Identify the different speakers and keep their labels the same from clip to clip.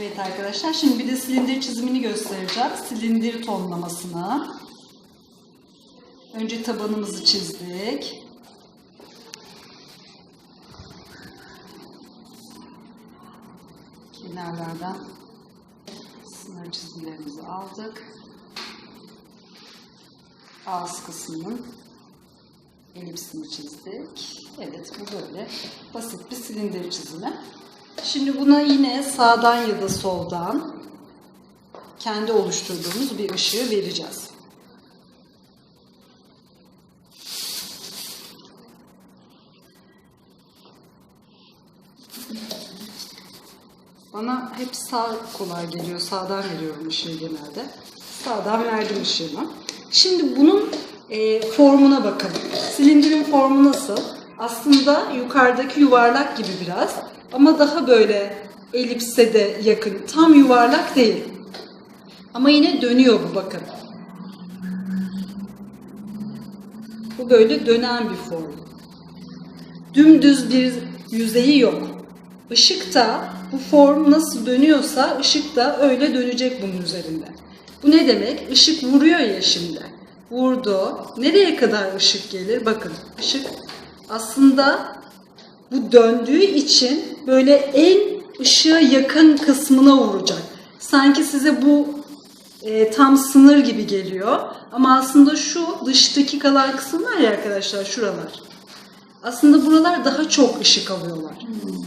Speaker 1: Evet arkadaşlar şimdi bir de silindir çizimini göstereceğim. Silindir tonlamasını. Önce tabanımızı çizdik. Kenarlardan sınır çizgilerimizi aldık. Ağız kısmının elipsini çizdik. Evet bu böyle basit bir silindir çizimi. Şimdi buna yine sağdan ya da soldan kendi oluşturduğumuz bir ışığı vereceğiz. Bana hep sağ kolay geliyor. Sağdan veriyorum ışığı genelde. Sağdan verdim ışığımı. Şimdi bunun e, formuna bakalım. Silindirin formu nasıl? Aslında yukarıdaki yuvarlak gibi biraz. Ama daha böyle elipse de yakın. Tam yuvarlak değil. Ama yine dönüyor bu bakın. Bu böyle dönen bir form. Dümdüz bir yüzeyi yok. Işık da bu form nasıl dönüyorsa ışık da öyle dönecek bunun üzerinde. Bu ne demek? Işık vuruyor ya şimdi. Vurdu. Nereye kadar ışık gelir? Bakın ışık aslında bu döndüğü için böyle en ışığa yakın kısmına vuracak. Sanki size bu e, tam sınır gibi geliyor. Ama aslında şu dıştaki kalan kısım var ya arkadaşlar şuralar. Aslında buralar daha çok ışık alıyorlar.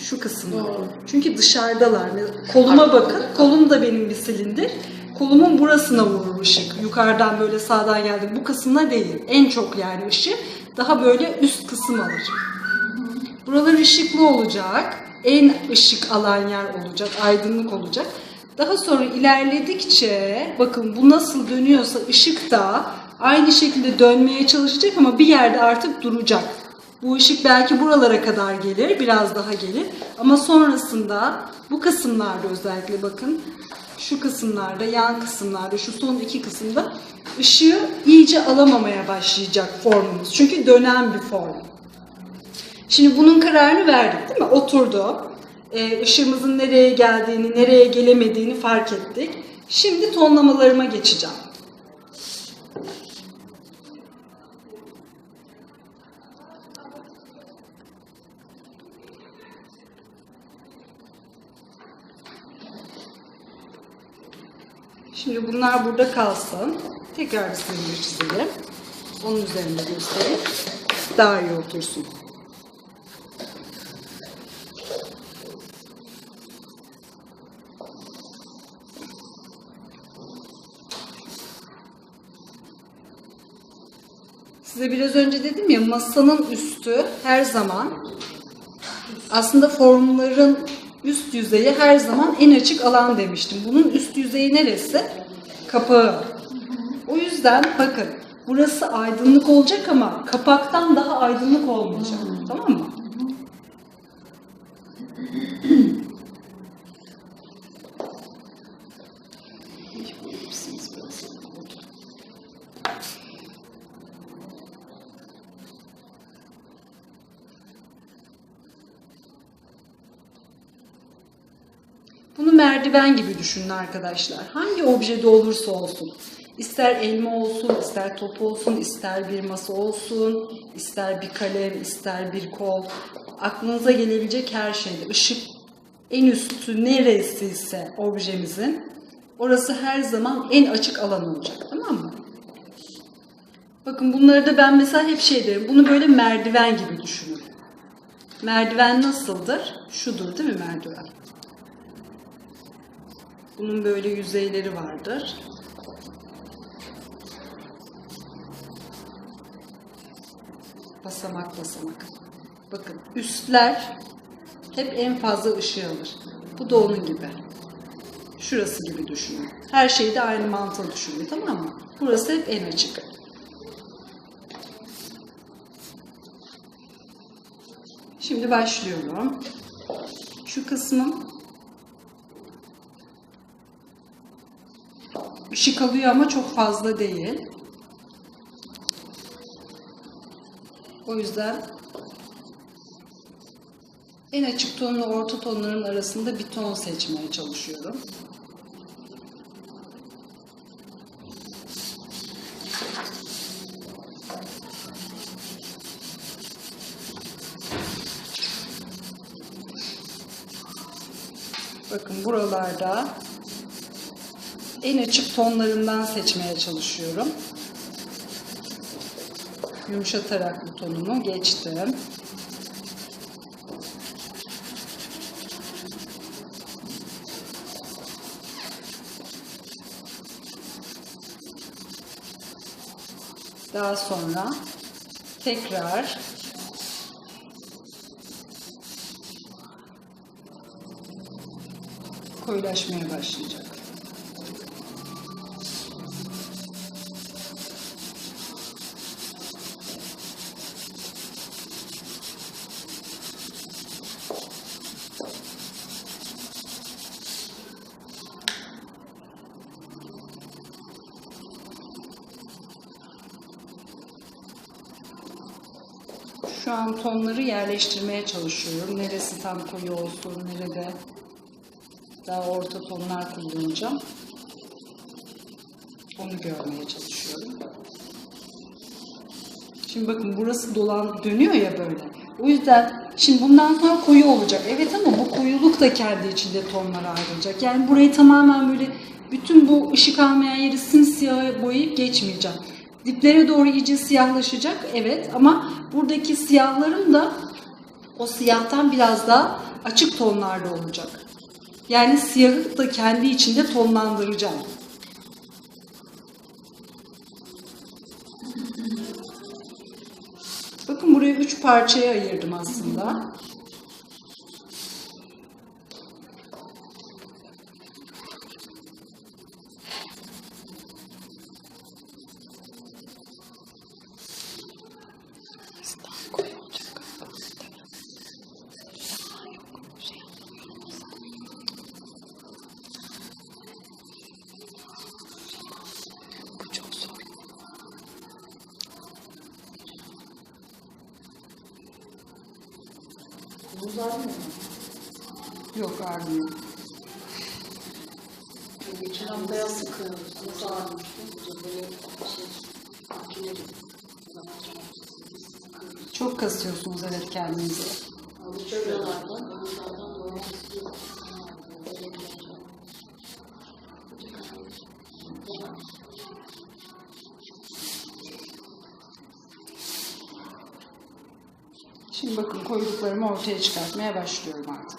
Speaker 1: Şu kısımlar. Çünkü dışarıdalar. Koluma bakın. Kolum da benim bir silindir. Kolumun burasına vurur ışık. Yukarıdan böyle sağdan geldi. Bu kısmına değil. En çok yani ışık daha böyle üst kısım alır. Buralar ışıklı olacak. En ışık alan yer olacak. Aydınlık olacak. Daha sonra ilerledikçe bakın bu nasıl dönüyorsa ışık da aynı şekilde dönmeye çalışacak ama bir yerde artık duracak. Bu ışık belki buralara kadar gelir, biraz daha gelir. Ama sonrasında bu kısımlarda özellikle bakın şu kısımlarda, yan kısımlarda, şu son iki kısımda ışığı iyice alamamaya başlayacak formumuz. Çünkü dönen bir form. Şimdi bunun kararını verdik değil mi? Oturdu. Ee, ışığımızın nereye geldiğini, nereye gelemediğini fark ettik. Şimdi tonlamalarıma geçeceğim. Şimdi bunlar burada kalsın. Tekrar bir silindir çizelim. Onun üzerinde göstereyim. Daha iyi otursun. Size biraz önce dedim ya masanın üstü her zaman aslında formların üst yüzeyi her zaman en açık alan demiştim. Bunun üst yüzeyi neresi? Kapağı. O yüzden bakın burası aydınlık olacak ama kapaktan daha aydınlık olmayacak. Tamam mı? Merdiven gibi düşünün arkadaşlar. Hangi objede olursa olsun. İster elma olsun, ister top olsun, ister bir masa olsun, ister bir kalem, ister bir kol. Aklınıza gelebilecek her şeyde. Işık en üstü neresiyse objemizin orası her zaman en açık alan olacak. Tamam mı? Bakın bunları da ben mesela hep şey derim. Bunu böyle merdiven gibi düşünün. Merdiven nasıldır? Şudur değil mi merdiven? Bunun böyle yüzeyleri vardır. Basamak basamak. Bakın üstler hep en fazla ışığı alır. Bu da onun gibi. Şurası gibi düşünün. Her şeyde aynı mantığı düşünün tamam mı? Burası hep en açık. Şimdi başlıyorum. Şu kısmım ışık alıyor ama çok fazla değil. O yüzden En açık tonla orta tonların arasında bir ton seçmeye çalışıyorum. Bakın buralarda en açık tonlarından seçmeye çalışıyorum. Yumuşatarak bu tonumu geçtim. Daha sonra tekrar koyulaşmaya başlayacak. Şu an tonları yerleştirmeye çalışıyorum. Neresi tam koyu olsun, nerede daha orta tonlar kullanacağım. Onu görmeye çalışıyorum. Şimdi bakın burası dolan dönüyor ya böyle. O yüzden şimdi bundan sonra koyu olacak. Evet ama bu koyuluk da kendi içinde tonlara ayrılacak. Yani burayı tamamen böyle bütün bu ışık almayan yeri simsiyah boyayıp geçmeyeceğim. Diplere doğru iyice siyahlaşacak evet ama buradaki siyahlarım da o siyahtan biraz daha açık tonlarda olacak. Yani siyahı da kendi içinde tonlandıracağım. Bakın burayı üç parçaya ayırdım aslında.
Speaker 2: Buz almıyor mu?
Speaker 1: Yok ağrımıyor.
Speaker 2: Geçen haftaya sıkıyoruz. Böyle şey, makine gibi.
Speaker 1: Çok kasıyorsunuz evet kendinizi.
Speaker 2: Doğru. Böyle bir şey.
Speaker 1: Şimdi bakın koyduklarımı ortaya çıkartmaya başlıyorum artık.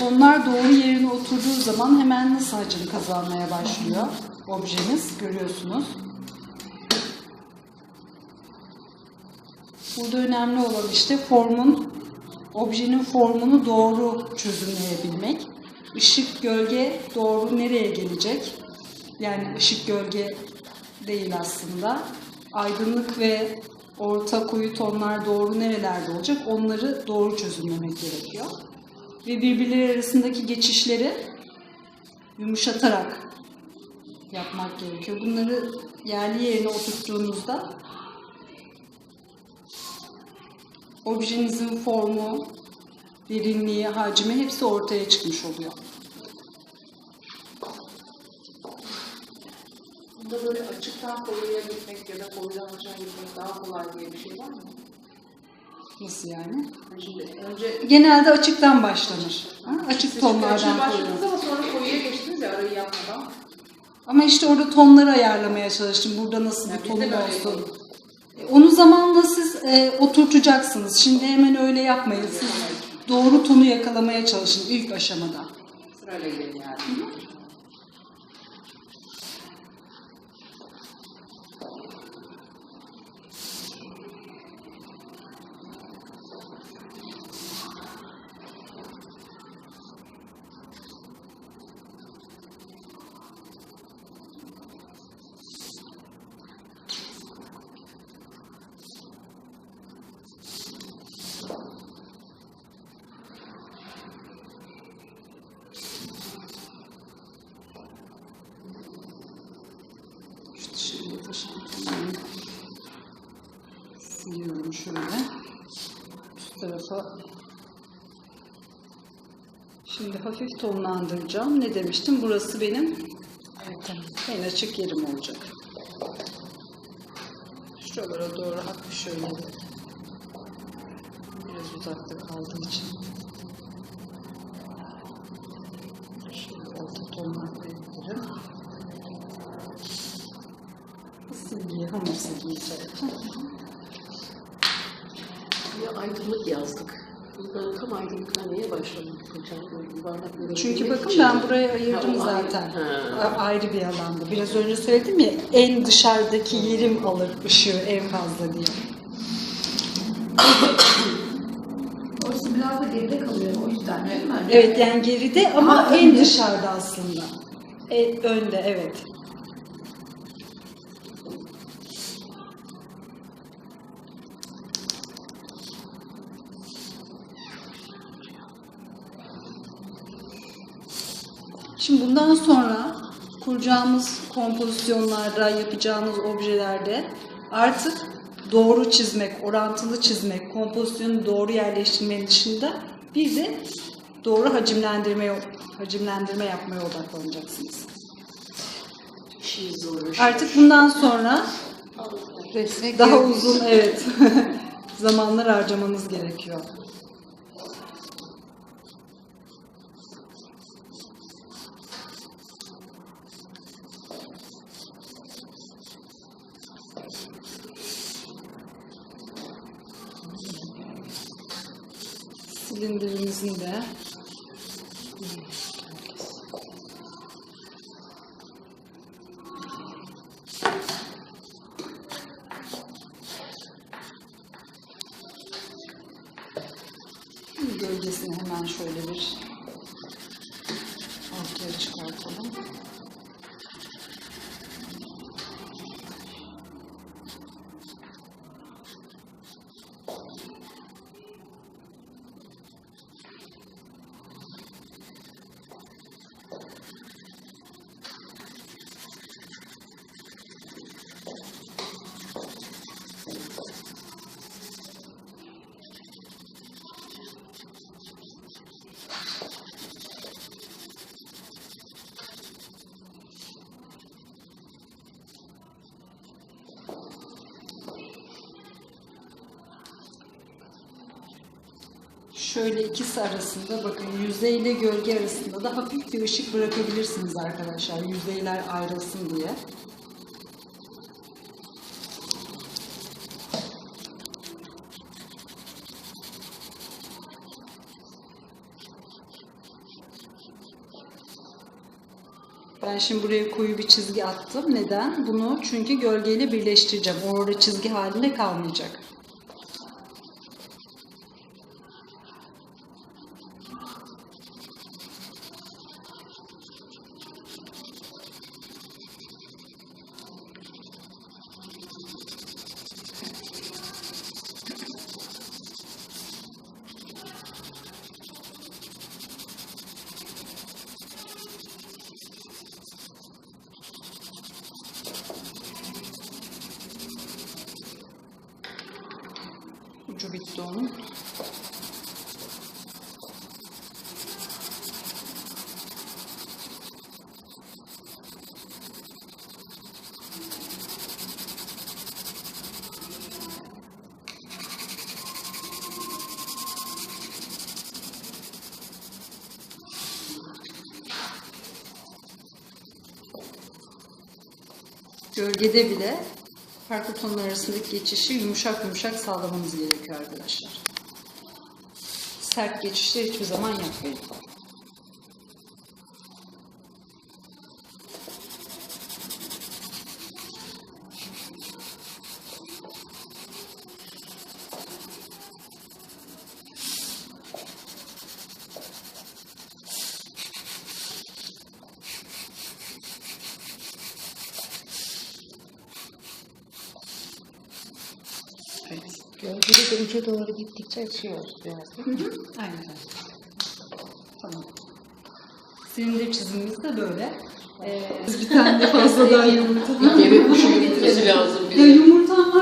Speaker 1: Tonlar doğru yerine oturduğu zaman hemen nasıl hacim kazanmaya başlıyor objemiz görüyorsunuz. Burada önemli olan işte formun, objenin formunu doğru çözümleyebilmek. Işık, gölge doğru nereye gelecek? Yani ışık, gölge değil aslında. Aydınlık ve orta koyu tonlar doğru nerelerde olacak? Onları doğru çözümlemek gerekiyor ve birbirleri arasındaki geçişleri yumuşatarak yapmak gerekiyor. Bunları yerli yerine oturttuğunuzda objenizin formu, derinliği, hacmi hepsi ortaya çıkmış oluyor.
Speaker 2: Bunda böyle açıktan koyuya gitmek ya da koyudan açığa gitmek daha kolay diye bir şey var mı?
Speaker 1: Nasıl yani?
Speaker 2: Şimdi önce
Speaker 1: Genelde açıktan başlanır. Ha? Açık tonlardan koyuyorum.
Speaker 2: başladınız ama sonra koyuya geçtiniz ya arayı yapmadan.
Speaker 1: Ama işte orada tonları ayarlamaya çalıştım. Burada nasıl bir tonum olsun. E, Onu zamanla siz e, oturtacaksınız. Şimdi hemen öyle yapmayın. Siz doğru tonu yakalamaya çalışın ilk aşamada.
Speaker 2: Sırayla gidelim yani.
Speaker 1: Şöyle. Üst tarafa Şimdi hafif tonlandıracağım. Ne demiştim? Burası benim en açık yerim olacak. Şuralara doğru hafif şöyle biraz uzakta kaldığı için şöyle orta tonlar koyabilirim. Silgiyi, hamur silgiyi içerisine.
Speaker 2: Aydınlık yazdık. Ben tam aydınlıktan niye başladım hocam? Yuvarlak
Speaker 1: Çünkü bakın
Speaker 2: için.
Speaker 1: ben buraya ayırdım
Speaker 2: Ha,
Speaker 1: zaten.
Speaker 2: Ha.
Speaker 1: Ayrı bir alanda. Biraz önce söyledim ya en dışarıdaki yerim alır ışığı en fazla diye.
Speaker 3: Orası biraz da geride kalıyor o yüzden değil mi?
Speaker 1: Evet yani geride ama
Speaker 3: Ama
Speaker 1: en
Speaker 3: önde.
Speaker 1: dışarıda aslında. E, önde evet. Şimdi bundan sonra kuracağımız kompozisyonlarda, yapacağımız objelerde artık doğru çizmek, orantılı çizmek, kompozisyonu doğru yerleştirmenin dışında bir de doğru hacimlendirme hacimlendirme yapmaya odaklanacaksınız. Artık bundan sonra
Speaker 3: Resme
Speaker 1: daha uzun evet zamanlar harcamanız gerekiyor. Silindirimizin de gölgesini hemen şöyle bir ortaya çıkartalım. Şöyle ikisi arasında bakın yüzey ile gölge arasında da hafif bir ışık bırakabilirsiniz arkadaşlar. Yüzeyler ayrılsın diye. Ben şimdi buraya koyu bir çizgi attım. Neden? Bunu çünkü gölgeyle birleştireceğim. Orada çizgi halinde kalmayacak. Bitti onun. Gölgede bile farklı tonlar arasındaki geçişi yumuşak yumuşak sağlamanız gerekiyor arkadaşlar. Sert geçişler hiçbir zaman yapmayın. Evet.
Speaker 3: Gölgede de uca doğru gittikçe açıyor biraz. değil mi?
Speaker 1: Aynen. Tamam. Silindir çizimimiz de böyle.
Speaker 4: Ee,
Speaker 1: Bir tane de fazladan yumurta.
Speaker 5: Bir kere kuşu yumurtası lazım
Speaker 1: Ya yumurtam var benim.